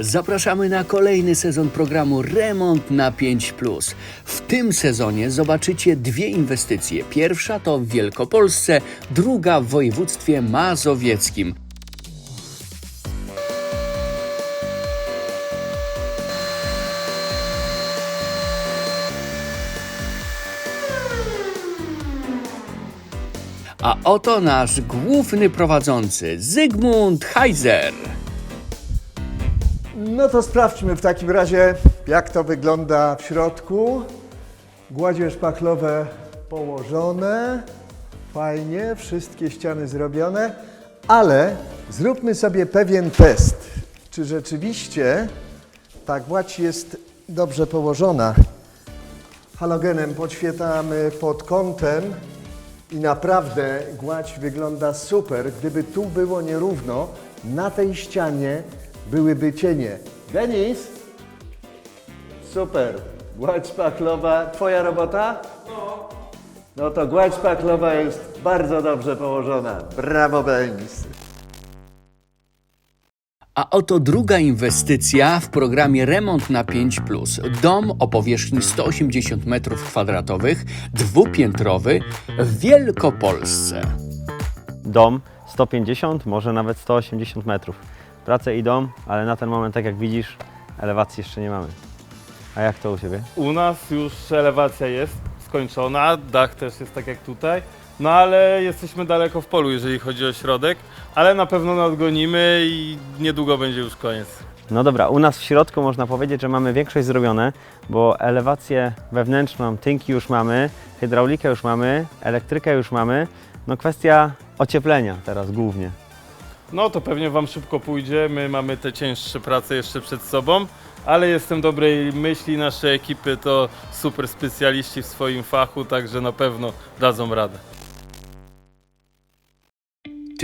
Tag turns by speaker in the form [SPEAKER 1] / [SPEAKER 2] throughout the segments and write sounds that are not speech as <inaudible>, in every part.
[SPEAKER 1] Zapraszamy na kolejny sezon programu Remont na 5. W tym sezonie zobaczycie dwie inwestycje. Pierwsza to w Wielkopolsce, druga w województwie mazowieckim. A oto nasz główny prowadzący Zygmunt Heiser.
[SPEAKER 2] No to sprawdźmy w takim razie, jak to wygląda w środku. Gładzie szpachlowe położone. Fajnie, wszystkie ściany zrobione. Ale zróbmy sobie pewien test. Czy rzeczywiście ta gładź jest dobrze położona? Halogenem podświetlamy pod kątem i naprawdę gładź wygląda super. Gdyby tu było nierówno, na tej ścianie byłyby cienie. Denis? Super. Gładź szpachlowa. Twoja robota? No. No to gładź szpachlowa jest bardzo dobrze położona. Brawo, Denis.
[SPEAKER 1] A oto druga inwestycja w programie Remont na 5. Dom o powierzchni 180 m2, dwupiętrowy w Wielkopolsce.
[SPEAKER 3] Dom 150, może nawet 180 metrów. Prace idą, ale na ten moment, tak jak widzisz, elewacji jeszcze nie mamy. A jak to u Ciebie?
[SPEAKER 4] U nas już elewacja jest skończona, dach też jest tak jak tutaj, no ale jesteśmy daleko w polu, jeżeli chodzi o środek, ale na pewno nadgonimy i niedługo będzie już koniec.
[SPEAKER 3] No dobra, u nas w środku można powiedzieć, że mamy większość zrobione, bo elewację wewnętrzną, tynki już mamy, hydraulikę już mamy, elektrykę już mamy. No kwestia ocieplenia teraz głównie.
[SPEAKER 4] No to pewnie Wam szybko pójdzie, my mamy te cięższe prace jeszcze przed sobą, ale jestem dobrej myśli, nasze ekipy to super specjaliści w swoim fachu, także na pewno dadzą radę.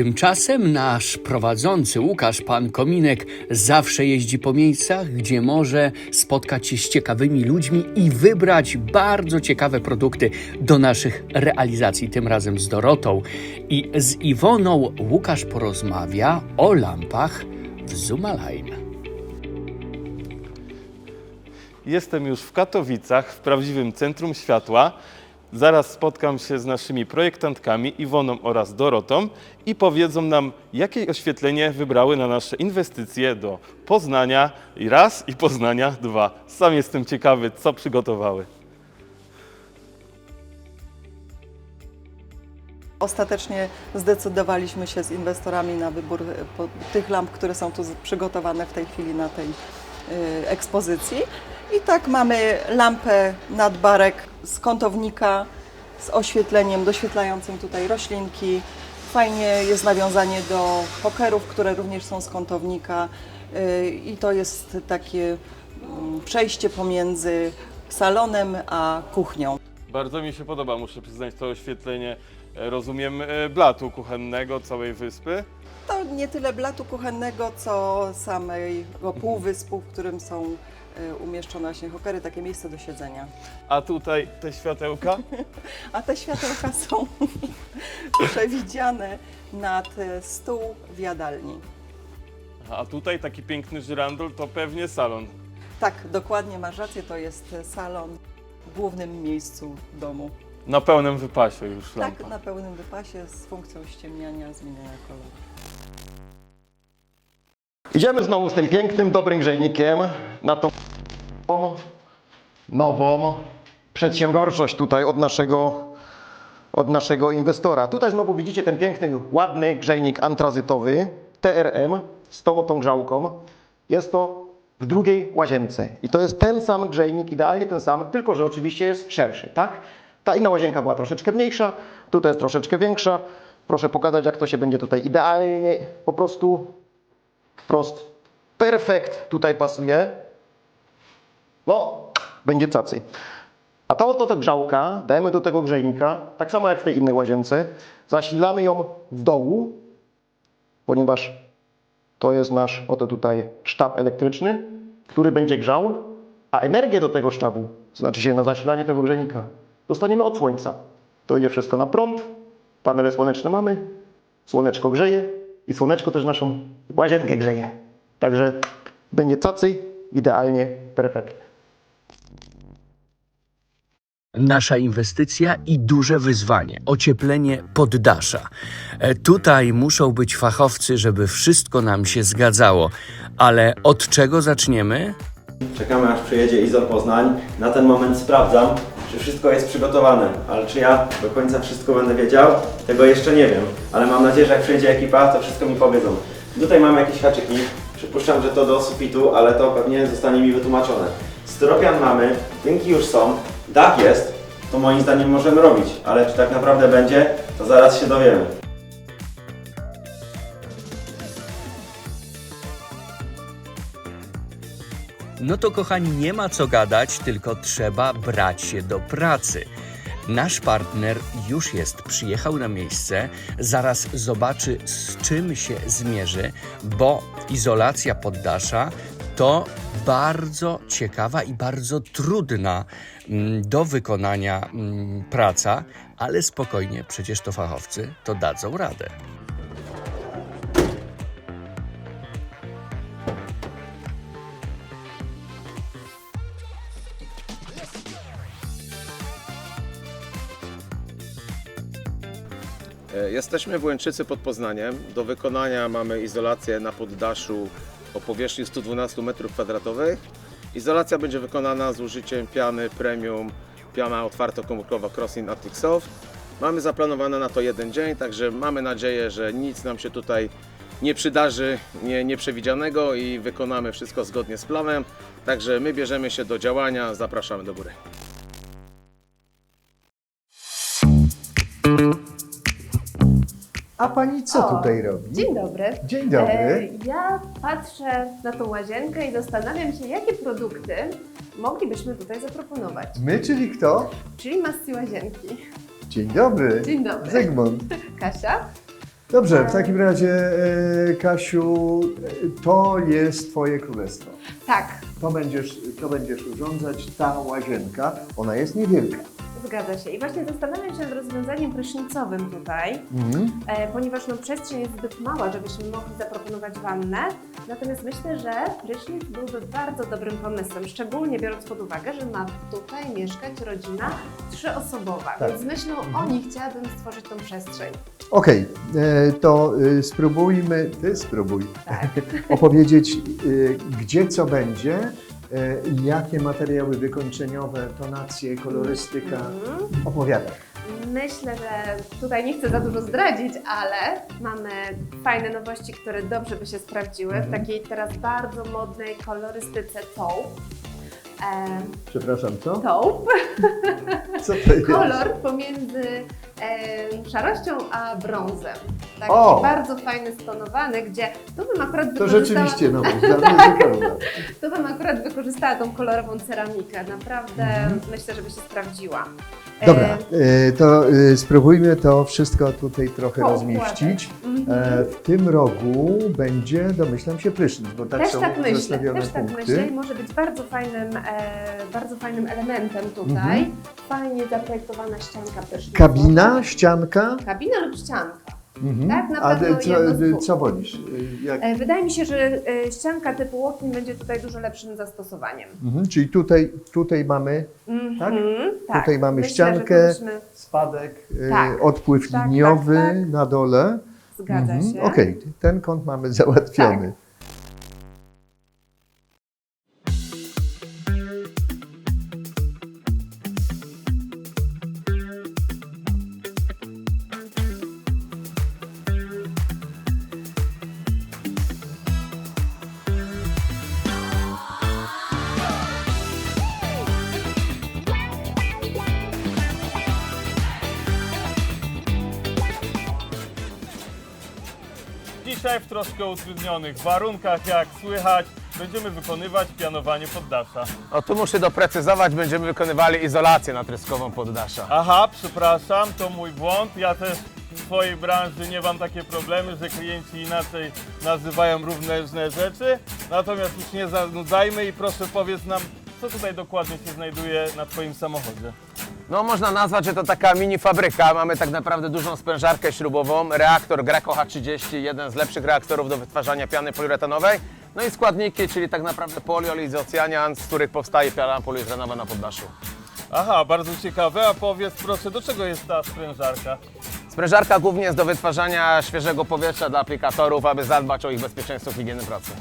[SPEAKER 1] Tymczasem nasz prowadzący Łukasz Pan Kominek zawsze jeździ po miejscach, gdzie może spotkać się z ciekawymi ludźmi i wybrać bardzo ciekawe produkty do naszych realizacji, tym razem z Dorotą. I z Iwoną Łukasz porozmawia o lampach w Zumaline.
[SPEAKER 4] Jestem już w Katowicach, w prawdziwym centrum światła. Zaraz spotkam się z naszymi projektantkami Iwoną oraz Dorotą i powiedzą nam, jakie oświetlenie wybrały na nasze inwestycje do Poznania raz i Poznania dwa. Sam jestem ciekawy, co przygotowały.
[SPEAKER 5] Ostatecznie zdecydowaliśmy się z inwestorami na wybór e, tych lamp, które są tu przygotowane w tej chwili na tej y, ekspozycji. I tak mamy lampę nadbarek z kątownika z oświetleniem doświetlającym tutaj roślinki. Fajnie jest nawiązanie do pokerów, które również są z kątownika y, i to jest takie mm, przejście pomiędzy salonem a kuchnią.
[SPEAKER 4] Bardzo mi się podoba, muszę przyznać, to oświetlenie. e, Rozumiem e, blatu kuchennego całej wyspy.
[SPEAKER 5] To nie tyle blatu kuchennego, co samego półwyspu, w którym są y, umieszczone właśnie hokery, takie miejsce do siedzenia.
[SPEAKER 4] A tutaj te światełka. <laughs>
[SPEAKER 5] A te światełka są <laughs> przewidziane nad y, stół w jadalni.
[SPEAKER 4] A tutaj taki piękny żyrandol to pewnie salon.
[SPEAKER 5] Tak, dokładnie masz rację, to jest salon w głównym miejscu domu.
[SPEAKER 4] Na pełnym wypasie już lampa.
[SPEAKER 5] Tak, na pełnym wypasie z funkcją ściemniania, zmieniania koloru.
[SPEAKER 6] Idziemy znowu z tym pięknym, dobrym grzejnikiem na tą nową przedsiębiorczość tutaj od naszego, od naszego inwestora. Tutaj znowu widzicie ten piękny, ładny grzejnik antrazytowy TRM z tą tą grzałką. Jest to w drugiej łazience. I to jest ten sam grzejnik, idealnie ten sam, tylko że oczywiście jest szerszy, tak? Ta inna łazienka była troszeczkę mniejsza, tutaj jest troszeczkę większa. Proszę pokazać, jak to się będzie tutaj idealnie po prostu wprost perfekt tutaj pasuje. No, będzie cacy. A ta oto grzałka, dajemy do tego grzejnika, tak samo jak w tej innej łazience, zasilamy ją w dołu, ponieważ to jest nasz oto tutaj sztab elektryczny, który będzie grzał, a energię do tego sztabu, znaczy się na zasilanie tego grzejnika, dostaniemy od słońca. To idzie wszystko na prąd, panele słoneczne mamy, słoneczko grzeje i słoneczko też naszą łazienkę grzeje. Także będzie tacy idealnie perfekt.
[SPEAKER 1] Nasza inwestycja i duże wyzwanie ocieplenie poddasza. E, Tutaj muszą być fachowcy, żeby wszystko nam się zgadzało. Ale od czego zaczniemy?
[SPEAKER 3] Czekamy aż przyjedzie Izol Poznań. Na ten moment sprawdzam, czy wszystko jest przygotowane, ale czy ja do końca wszystko będę wiedział, tego jeszcze nie wiem. Ale mam nadzieję, że jak przyjedzie ekipa, to wszystko mi powiedzą. Tutaj mamy jakieś haczyki. Przypuszczam, że to do sufitu, ale to pewnie zostanie mi wytłumaczone. Styropian mamy, tynki już są, dach jest, to moim zdaniem możemy robić, ale czy tak naprawdę będzie, to zaraz się dowiemy.
[SPEAKER 1] No to kochani, nie ma co gadać, tylko trzeba brać się do pracy. Nasz partner już jest, przyjechał na miejsce, zaraz zobaczy z czym się zmierzy, bo izolacja poddasza to bardzo ciekawa i bardzo trudna mm, do wykonania mm, praca, ale spokojnie, przecież to fachowcy to dadzą radę.
[SPEAKER 7] Jesteśmy w Łęczycy pod Poznaniem. Do wykonania mamy izolację na poddaszu o powierzchni 112 m2. Izolacja będzie wykonana z użyciem piany premium, piana otwartokomórkowa Crossing Attic Soft. Mamy zaplanowane na to jeden dzień, także mamy nadzieję, że nic nam się tutaj nie przydarzy nie, nieprzewidzianego i wykonamy wszystko zgodnie z planem. Także my bierzemy się do działania, zapraszamy do góry.
[SPEAKER 2] A pani co
[SPEAKER 8] O,
[SPEAKER 2] tutaj robi?
[SPEAKER 8] Dzień dobry.
[SPEAKER 2] Dzień dobry.
[SPEAKER 8] E, ja patrzę na tą łazienkę i zastanawiam się, jakie produkty moglibyśmy tutaj zaproponować.
[SPEAKER 2] My, czyli kto?
[SPEAKER 8] Czyli masy łazienki.
[SPEAKER 2] Dzień dobry.
[SPEAKER 8] Dzień dobry.
[SPEAKER 2] Zygmunt.
[SPEAKER 8] Kasia?
[SPEAKER 2] Dobrze, w takim razie, e, Kasiu, e, to jest Twoje królestwo.
[SPEAKER 8] Tak,
[SPEAKER 2] To będziesz, to będziesz urządzać, ta łazienka, ona jest niewielka.
[SPEAKER 8] Zgadza się. I właśnie zastanawiam się nad rozwiązaniem prysznicowym tutaj,
[SPEAKER 2] Mhm.
[SPEAKER 8] e, ponieważ no, przestrzeń jest zbyt mała, żebyśmy mogli zaproponować wannę. Natomiast myślę, że prysznic byłby bardzo dobrym pomysłem, szczególnie biorąc pod uwagę, że ma tutaj mieszkać rodzina trzyosobowa.
[SPEAKER 2] Tak.
[SPEAKER 8] Więc myślą o nich chciałabym stworzyć tą przestrzeń.
[SPEAKER 2] Okej, e, to e, spróbujmy, ty spróbuj
[SPEAKER 8] Tak. <laughs>
[SPEAKER 2] opowiedzieć, e, gdzie co będzie, jakie materiały wykończeniowe, tonacje, kolorystyka.
[SPEAKER 8] Mhm.
[SPEAKER 2] Opowiadaj.
[SPEAKER 8] Myślę, że tutaj nie chcę za dużo zdradzić, ale mamy fajne nowości, które dobrze by się sprawdziły w takiej teraz bardzo modnej kolorystyce taupe. E,
[SPEAKER 2] Przepraszam, co?
[SPEAKER 8] taupe,
[SPEAKER 2] Co to jest?
[SPEAKER 8] kolor pomiędzy e, szarością a brązem. Taki
[SPEAKER 2] O!
[SPEAKER 8] bardzo fajny, stonowany, gdzie tu bym akurat
[SPEAKER 2] To
[SPEAKER 8] wykorzystała,
[SPEAKER 2] rzeczywiście <laughs> mnie zupełna.
[SPEAKER 8] tu bym akurat wykorzystała tą kolorową ceramikę. Naprawdę myślę, żeby się sprawdziła. E,
[SPEAKER 2] Dobra, e, to e, spróbujmy to wszystko tutaj trochę
[SPEAKER 8] Poukładać.
[SPEAKER 2] rozmieścić.
[SPEAKER 8] mhm.
[SPEAKER 2] E, W tym rogu będzie, domyślam się, prysznic, bo tak
[SPEAKER 8] też
[SPEAKER 2] są
[SPEAKER 8] tak myślę, też tak
[SPEAKER 2] punkty.
[SPEAKER 8] myślę i może być bardzo fajnym, e, bardzo fajnym elementem tutaj.
[SPEAKER 2] Mhm.
[SPEAKER 8] Fajnie zaprojektowana ścianka prysznicowa.
[SPEAKER 2] Kabina, ścianka.
[SPEAKER 8] Kabina lub ścianka.
[SPEAKER 2] Mhm.
[SPEAKER 8] Tak, na
[SPEAKER 2] A
[SPEAKER 8] pewno jedno z
[SPEAKER 2] co,
[SPEAKER 8] dwóch.
[SPEAKER 2] co wolisz? E, Jak,
[SPEAKER 8] E, wydaje mi się, że e, ścianka typu walk-in będzie tutaj dużo lepszym zastosowaniem.
[SPEAKER 2] mhm. Czyli tutaj, tutaj mamy Tak?
[SPEAKER 8] Mhm, tak.
[SPEAKER 2] Tutaj mamy
[SPEAKER 8] Myślę,
[SPEAKER 2] ściankę.
[SPEAKER 8] Że to byśmy...
[SPEAKER 2] spadek, e,
[SPEAKER 8] Tak.
[SPEAKER 2] odpływ
[SPEAKER 8] Tak,
[SPEAKER 2] liniowy
[SPEAKER 8] tak, tak.
[SPEAKER 2] na dole.
[SPEAKER 8] Zgadza
[SPEAKER 2] Mhm.
[SPEAKER 8] się.
[SPEAKER 2] Okej, ten kąt mamy <laughs> załatwiony.
[SPEAKER 4] Dzisiaj w troszkę utrudnionych warunkach, jak słychać, będziemy wykonywać pianowanie poddasza.
[SPEAKER 9] O tu muszę doprecyzować, będziemy wykonywali izolację natryskową poddasza.
[SPEAKER 4] Aha, przepraszam, to mój błąd. Ja też w swojej branży nie mam takie problemy, że klienci inaczej nazywają różne rzeczy. Natomiast już nie zanudzajmy i proszę powiedz nam, co tutaj dokładnie się znajduje na Twoim samochodzie.
[SPEAKER 9] No można nazwać, że to taka mini fabryka. Mamy tak naprawdę dużą sprężarkę śrubową, reaktor Greco H30, jeden z lepszych reaktorów do wytwarzania piany poliuretanowej. No i składniki, czyli tak naprawdę poliolizocjanian, z których powstaje piana poliuretanowa na poddaszu.
[SPEAKER 4] Aha, bardzo ciekawe. A powiedz proszę, do czego jest ta sprężarka?
[SPEAKER 9] Sprężarka głównie jest do wytwarzania świeżego powietrza dla aplikatorów, aby zadbać o ich bezpieczeństwo higieny pracy.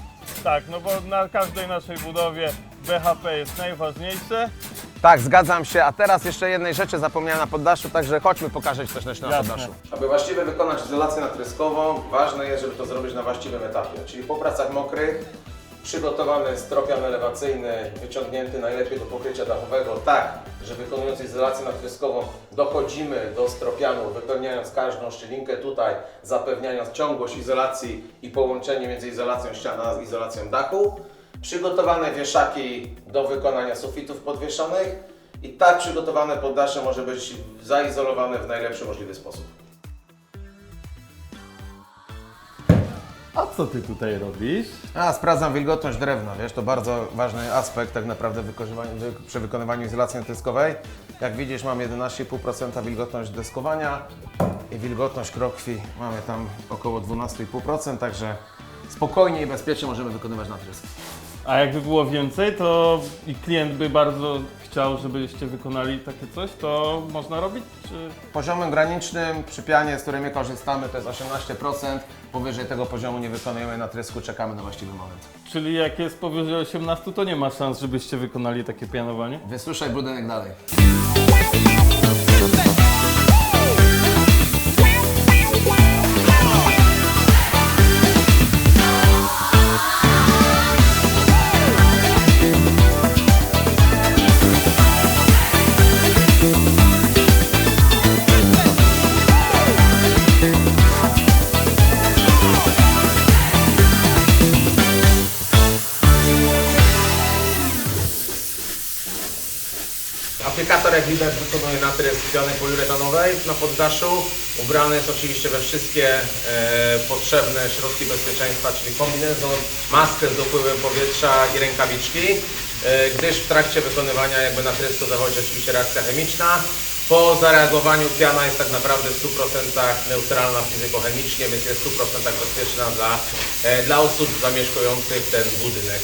[SPEAKER 4] Tak, no bo na każdej naszej budowie BHP jest najważniejsze.
[SPEAKER 9] Tak, zgadzam się. A teraz jeszcze jednej rzeczy zapomniałem na poddaszu, także chodźmy pokażę Ci coś na
[SPEAKER 4] Jasne.
[SPEAKER 9] poddaszu.
[SPEAKER 7] Aby właściwie wykonać izolację natryskową, ważne jest, żeby to zrobić na właściwym etapie, czyli po pracach mokrych, przygotowany stropian elewacyjny, wyciągnięty najlepiej do pokrycia dachowego, tak, że wykonując izolację natryskową dochodzimy do stropianu, wypełniając każdą szczelinkę tutaj, zapewniając ciągłość izolacji i połączenie między izolacją ścian a izolacją dachu, przygotowane wieszaki do wykonania sufitów podwieszonych i tak przygotowane poddasze może być zaizolowane w najlepszy możliwy sposób.
[SPEAKER 4] A co ty tutaj robisz?
[SPEAKER 7] A, sprawdzam wilgotność drewna, wiesz, to bardzo ważny aspekt tak naprawdę przy wykonywaniu izolacji natryskowej. Jak widzisz mam 11,5% wilgotność deskowania i wilgotność krokwi mamy tam około 12,5%, także spokojnie i bezpiecznie możemy wykonywać natrysk.
[SPEAKER 4] A jakby było więcej, to i klient by bardzo chciał, żebyście wykonali takie coś, to można robić? Czy...
[SPEAKER 7] Poziomem granicznym przy pianie, z której my korzystamy, to jest 18%. Powyżej tego poziomu nie wykonujemy natrysku, czekamy na właściwy moment.
[SPEAKER 4] Czyli jak jest powyżej 18, to nie ma szans, żebyście wykonali takie pianowanie?
[SPEAKER 7] Wysuszaj budynek dalej. Piany poliuretanowej na poddaszu. Ubrany jest oczywiście we wszystkie e, potrzebne środki bezpieczeństwa, czyli kombinezon, maskę z dopływem powietrza i rękawiczki, e, gdyż w trakcie wykonywania jakby natrysku zachodzi oczywiście reakcja chemiczna. Po zareagowaniu piana jest tak naprawdę w 100% neutralna fizykochemicznie, więc jest w 100% bezpieczna dla, e, dla osób zamieszkujących ten budynek.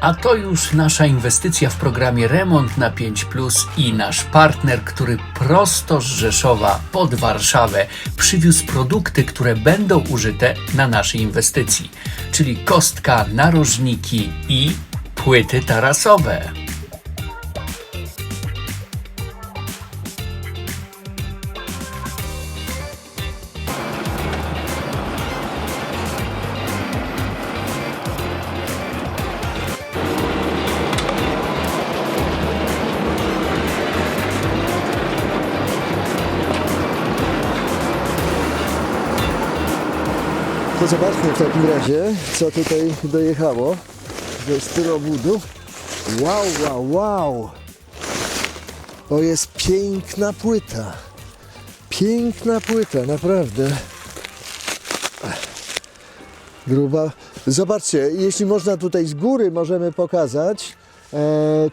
[SPEAKER 1] A to już nasza inwestycja w programie Remont na 5 i nasz partner, który prosto z Rzeszowa pod Warszawę przywiózł produkty, które będą użyte na naszej inwestycji, czyli kostka, narożniki i płyty tarasowe.
[SPEAKER 2] To zobaczmy w takim razie, co tutaj dojechało ze styrobudu. Wow, wow, wow! To jest piękna płyta. Piękna płyta, naprawdę. Gruba. Zobaczcie, jeśli można tutaj z góry możemy pokazać e,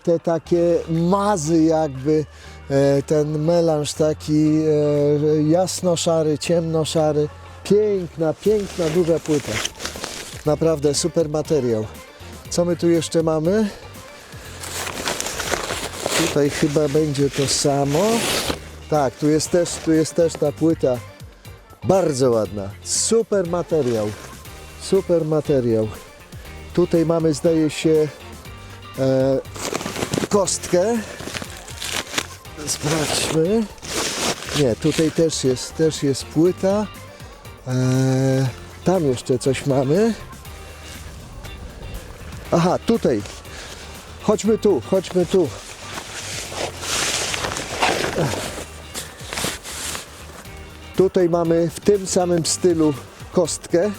[SPEAKER 2] te takie mazy jakby, e, ten melanż taki e, jasno-szary, ciemno-szary. Piękna, piękna, duża płyta. Naprawdę super materiał. Co my tu jeszcze mamy? Tutaj chyba będzie to samo. Tak, tu jest też, tu jest też ta płyta. Bardzo ładna. Super materiał. Super materiał. Tutaj mamy, zdaje się, e, kostkę. Sprawdźmy. Nie, tutaj też jest, też jest płyta. E, tam jeszcze coś mamy. Aha, tutaj. Chodźmy tu, chodźmy tu. Tutaj mamy w tym samym stylu kostkę.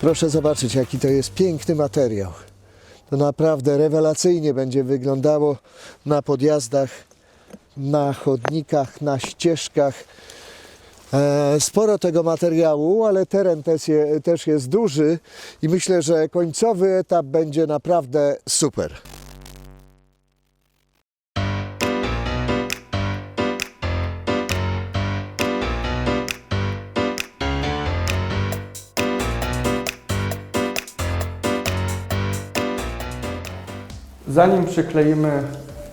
[SPEAKER 2] Proszę zobaczyć, jaki to jest piękny materiał. To naprawdę rewelacyjnie będzie wyglądało na podjazdach na chodnikach, na ścieżkach. E, Sporo tego materiału, ale teren też, je, też jest duży i myślę, że końcowy etap będzie naprawdę super.
[SPEAKER 10] Zanim przykleimy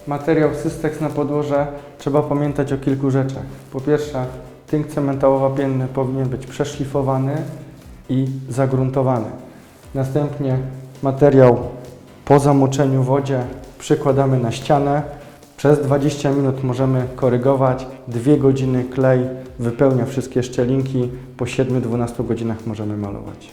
[SPEAKER 10] materiał Systex na podłoże, trzeba pamiętać o kilku rzeczach. Po pierwsze, tynk cementowo-wapienny powinien być przeszlifowany i zagruntowany. Następnie materiał po zamoczeniu w wodzie przykładamy na ścianę. Przez 20 minut możemy korygować, 2 godziny klej wypełnia wszystkie szczelinki, po 7-12 godzinach możemy malować.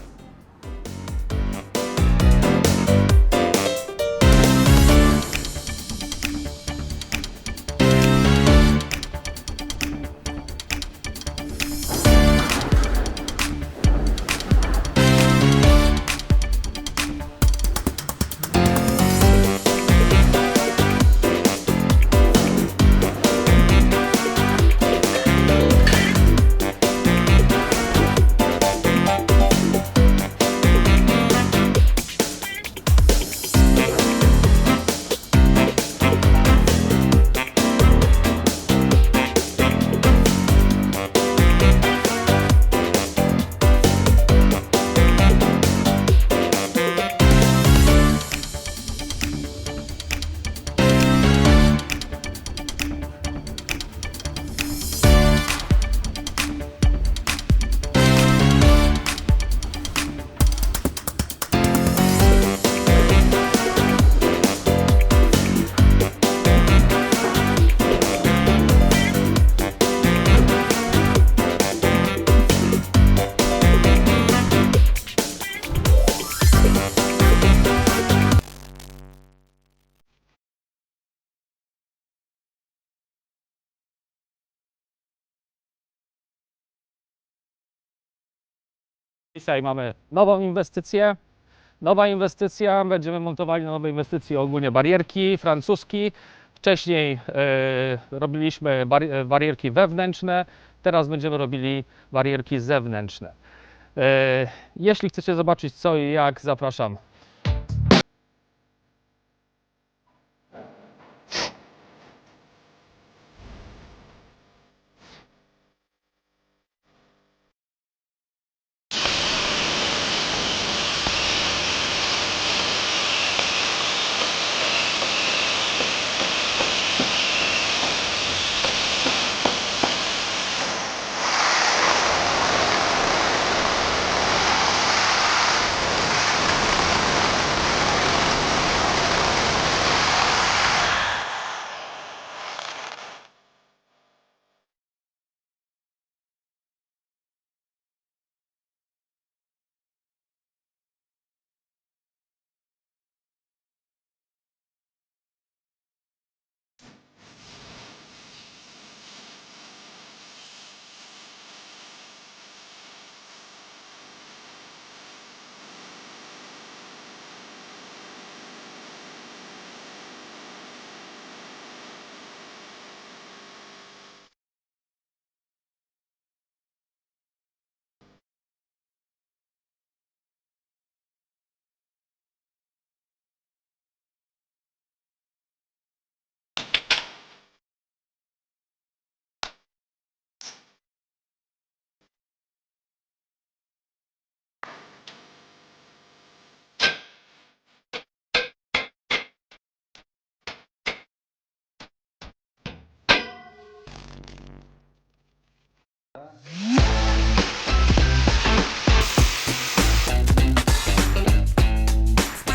[SPEAKER 11] Dzisiaj mamy nową inwestycję. Nowa inwestycja, będziemy montowali na nowej inwestycji ogólnie barierki francuski. Wcześniej e, robiliśmy bari barierki wewnętrzne, teraz będziemy robili barierki zewnętrzne. E, jeśli chcecie zobaczyć co i jak, zapraszam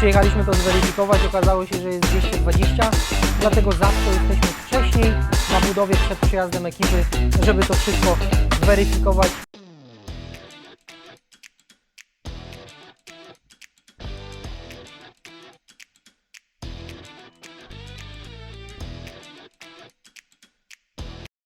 [SPEAKER 12] Przyjechaliśmy to zweryfikować, okazało się, że jest 220, dlatego zawsze jesteśmy wcześniej na budowie przed przyjazdem ekipy, żeby to wszystko zweryfikować